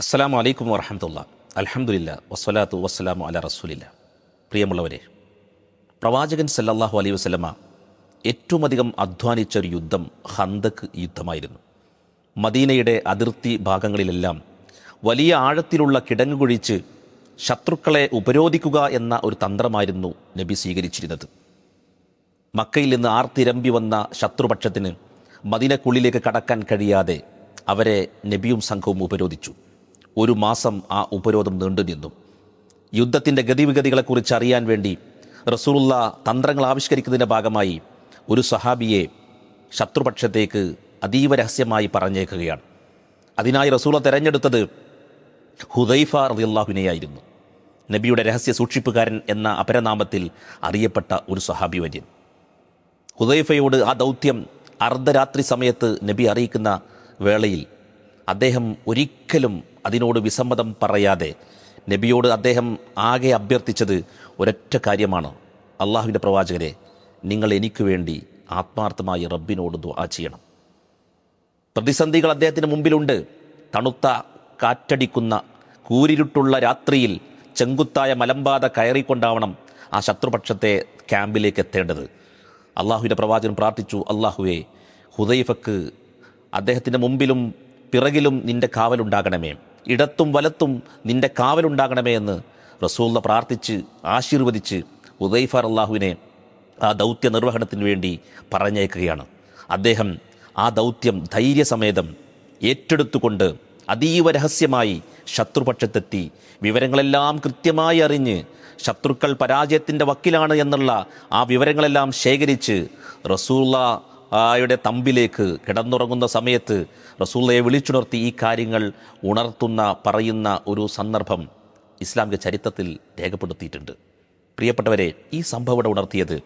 അസ്സലാമു വലൈക്കും വറഹമുല്ല അലഹമുല്ല വസ്സലാത്തു വസ്സലാമു അല റസൂലില്ല. പ്രിയമുള്ളവരെ പ്രവാചകൻ സല്ലാഹു അലൈഹി വസ്ലമ ഏറ്റവും അധികം അധ്വാനിച്ച ഒരു യുദ്ധം ഹന്തക് യുദ്ധമായിരുന്നു. മദീനയുടെ അതിർത്തി ഭാഗങ്ങളിലെല്ലാം വലിയ ആഴത്തിലുള്ള കിടങ്ങ് കുഴിച്ച് ശത്രുക്കളെ ഉപരോധിക്കുക എന്ന ഒരു തന്ത്രമായിരുന്നു നബി സ്വീകരിച്ചിരുന്നത്. മക്കയിൽ നിന്ന് ആർത്തിരമ്പി വന്ന ശത്രുപക്ഷത്തിന് മദീനക്കുള്ളിലേക്ക് കടക്കാൻ കഴിയാതെ അവരെ നബിയും സംഘവും ഉപരോധിച്ചു. ഒരു മാസം ആ ഉപരോധം നീണ്ടുനിന്നു യുദ്ധത്തിന്റെ ഗതിവിഗതികളെക്കുറിച്ച് അറിയാൻ വേണ്ടി റസൂലുള്ള തന്ത്രങ്ങൾ ആവിഷ്കരിക്കുന്നതിന്റെ ഭാഗമായി ഒരു സഹാബിയെ ശത്രുപക്ഷത്തേക്ക് അതീവ രഹസ്യമായി പറഞ്ഞേക്കുകയാണ്. അതിനായി റസൂള തെരഞ്ഞെടുത്തത് ഹുദൈഫ റളിയല്ലാഹുവിനെയായിരുന്നു. നബിയുടെ രഹസ്യ സൂക്ഷിപ്പുകാരൻ എന്ന അപരനാമത്തിൽ അറിയപ്പെട്ട ഒരു സഹാബി വര്യൻ ഹുദൈഫയോട് ആ ദൗത്യം അർദ്ധരാത്രി സമയത്ത് നബി അറിയിക്കുന്ന വേളയിൽ അദ്ദേഹം ഒരിക്കലും അതിനോട് വിസമ്മതം പറയാതെ നബിയോട് അദ്ദേഹം ആകെ അഭ്യർത്ഥിച്ചത് ഒരൊറ്റ കാര്യമാണ്. അള്ളാഹുവിന്റെ പ്രവാചകരെ നിങ്ങൾ എനിക്ക് വേണ്ടി ആത്മാർത്ഥമായി റബ്ബിനോട് ദുആ ചെയ്യണം. പ്രതിസന്ധികൾ അദ്ദേഹത്തിന് മുമ്പിലുണ്ട്. തണുത്ത കാറ്റടിക്കുന്ന കൂരിരുട്ടുള്ള രാത്രിയിൽ ചെങ്കുത്തായ മലമ്പാത കയറിക്കൊണ്ടാവണം ആ ശത്രുപക്ഷത്തെ ക്യാമ്പിലേക്ക് എത്തേണ്ടത്. അള്ളാഹുവിന്റെ പ്രവാചകൻ പ്രാർത്ഥിച്ചു അള്ളാഹുവെ ഹുദൈഫക്ക് അദ്ദേഹത്തിന്റെ മുമ്പിലും പിറകിലും നിന്റെ കാവലുണ്ടാകണമേ. ഇടത്തും വലത്തും നിന്റെ കാവലുണ്ടാകണമേ എന്ന് റസൂള്ള പ്രാർത്ഥിച്ച് ആശീർവദിച്ച് ഉദൈഫർ അള്ളാഹുവിനെ ആ ദൗത്യ നിർവഹണത്തിന് വേണ്ടി പറഞ്ഞേക്കുകയാണ് അദ്ദേഹം ആ ദൗത്യം ധൈര്യസമേതം ഏറ്റെടുത്തുകൊണ്ട് അതീവ രഹസ്യമായി ശത്രുപക്ഷത്തെത്തി. വിവരങ്ങളെല്ലാം കൃത്യമായി അറിഞ്ഞ് ശത്രുക്കൾ പരാജയത്തിന്റെ വക്കിലാണ് എന്നുള്ള ആ വിവരങ്ങളെല്ലാം ശേഖരിച്ച് റസൂള്ള ആയുടെ തമ്പിലേക്ക് കിടന്നുറങ്ങുന്ന സമയത്ത് റസൂള്ളയെ വിളിച്ചുണർത്തി ഈ കാര്യങ്ങൾ ഉണർത്തുന്ന പറയുന്ന ഒരു സന്ദർഭം ഇസ്ലാമിക ചരിത്രത്തിൽ രേഖപ്പെടുത്തിയിട്ടുണ്ട്. പ്രിയപ്പെട്ടവരെ ഈ സംഭവം ഇവിടെ ഉണർത്തിയത്?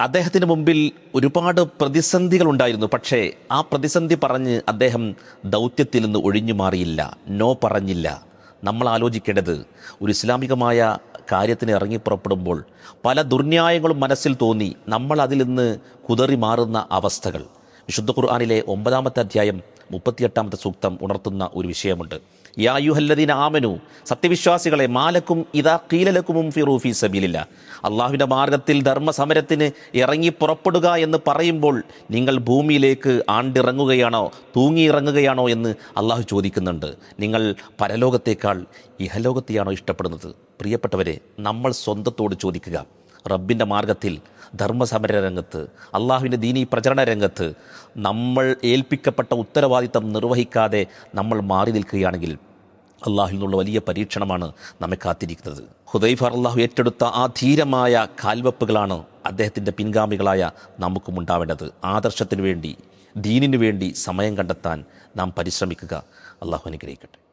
അദ്ദേഹത്തിന് മുമ്പിൽ ഒരുപാട് പ്രതിസന്ധികൾ ഉണ്ടായിരുന്നു. പക്ഷേ ആ പ്രതിസന്ധി പറഞ്ഞ് അദ്ദേഹം ദൗത്യത്തിൽ നിന്ന് ഒഴിഞ്ഞു മാറിയില്ല. നോ പറഞ്ഞില്ല. നമ്മൾ ആലോചിക്കേണ്ടത് ഒരു ഇസ്ലാമികമായ കാര്യത്തിന് ഇറങ്ങി പുറപ്പെടുമ്പോൾ പല ദുർന്യായങ്ങളും മനസ്സിൽ തോന്നി നമ്മൾ അതിൽ നിന്ന് കുതറി മാറുന്ന അവസ്ഥകൾ. വിശുദ്ധ ഖുർആാനിലെ ഒമ്പതാമത്തെ അധ്യായം മുപ്പത്തിയെട്ടാമത്തെ സൂക്തം ഉണർത്തുന്ന ഒരു വിഷയമുണ്ട്. യാ യുഹല്ലദീന ആമനു സത്യവിശ്വാസികളെ മാലക്കും ഇതാ കീലലക്കുമും ഫിറൂഫി സബീലില്ല. അള്ളാഹുവിന്റെ മാർഗത്തിൽ ധർമ്മസമരത്തിന് ഇറങ്ങി പുറപ്പെടുക എന്ന് പറയുമ്പോൾ നിങ്ങൾ ഭൂമിയിലേക്ക് ആണ്ടിറങ്ങുകയാണോ തൂങ്ങിയിറങ്ങുകയാണോ എന്ന് അള്ളാഹു ചോദിക്കുന്നുണ്ട്. നിങ്ങൾ പരലോകത്തേക്കാൾ ഇഹലോകത്തെയാണോ ഇഷ്ടപ്പെടുന്നത്? പ്രിയപ്പെട്ടവരെ നമ്മൾ സ്വന്തത്തോട് ചോദിക്കുക. റബ്ബിന്റെ മാർഗത്തിൽ ധർമ്മസമര രംഗത്ത് അള്ളാഹുവിന്റെ ദീനി പ്രചരണ രംഗത്ത് നമ്മൾ ഏൽപ്പിക്കപ്പെട്ട ഉത്തരവാദിത്തം നിർവഹിക്കാതെ നമ്മൾ മാറി നിൽക്കുകയാണെങ്കിൽ അള്ളാഹുവിൽ നിന്നുള്ള വലിയ പരീക്ഷണമാണ് നമ്മെ കാത്തിരിക്കുന്നത്. ഹുദൈഫർ അള്ളാഹു ഏറ്റെടുത്ത ആ ധീരമായ കാൽവെപ്പുകളാണ് അദ്ദേഹത്തിന്റെ പിൻഗാമികളായ നമുക്കും ഉണ്ടാവേണ്ടത്. ആദർശത്തിനു വേണ്ടി ദീനിനു വേണ്ടി സമയം കണ്ടെത്താൻ നാം പരിശ്രമിക്കുക. അള്ളാഹു അനുഗ്രഹിക്കട്ടെ.